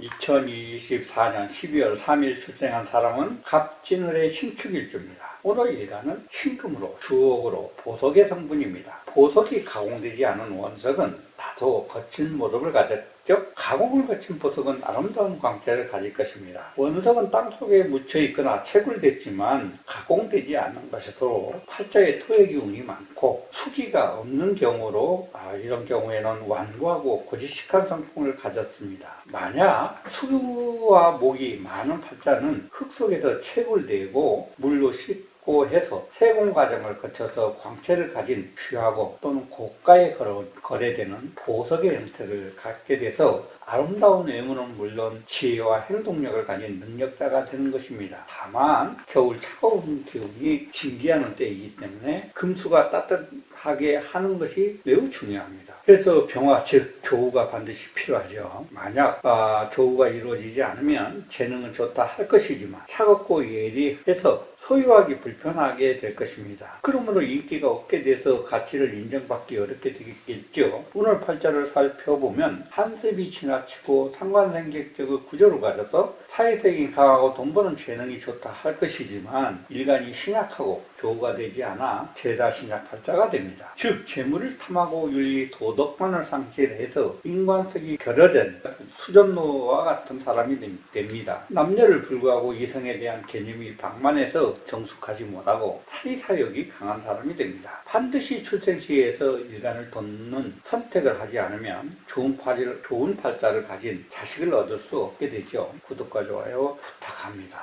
2024년 12월 3일 출생한 사람은 갑진을의 신축일주입니다. 오늘 일간은 신금으로 주옥으로 보석의 성분입니다. 보석이 가공되지 않은 원석은 다소 거친 모습을 가졌 죠. 가공을 거친 보석은 아름다운 광채를 가질 것입니다. 원석은 땅속에 묻혀 있거나 채굴됐지만 가공되지 않은 것으로 팔자에 토의 기운이 많고 수기가 없는 경우로 아, 이런 경우에는 완고하고 고지식한 성품을 가졌습니다. 만약 수와 목이 많은 팔자는 흙 속에서 채굴되고 물로 씻 고 해서 세공 과정을 거쳐서 광채를 가진 귀하고 또는 고가에 거래- 거래되는 보석의 형태를 갖게 돼서 아름다운 외모는 물론 지혜와 행동력을 가진 능력자가 되는 것입니다. 다만 겨울 차가운 기운이 진기하는 때이기 때문에 금수가 따뜻하게 하는 것이 매우 중요합니다. 그래서 병화 즉 조우가 반드시 필요하죠. 만약 아, 조우가 이루어지지 않으면 재능은 좋다 할 것이지만 차갑고 예리해서 소유하기 불편하게 될 것입니다. 그러므로 인기가 없게 돼서 가치를 인정받기 어렵게 되겠죠. 오늘 팔자를 살펴보면 한습이 지나치고 상관생객적의 구조를 가져서 사회성이 강하고 돈 버는 재능이 좋다 할 것이지만 일간이 신약하고 조우가 되지 않아 죄다 신약 팔자가 됩니다. 즉 재물을 탐하고 윤리 도덕관을 상실해서 인관성이 결여된 수전노와 같은 사람이 됨- 됩니다. 남녀를 불구하고 이성에 대한 개념이 방만해서 정숙하지 못하고 사리사욕이 강한 사람이 됩니다. 반드시 출생시에서 일간을 돕는 선택을 하지 않으면 좋은 팔자를, 좋은 팔자를 가진 자식을 얻을 수 없게 되죠. 구독과 좋아요 부탁합니다.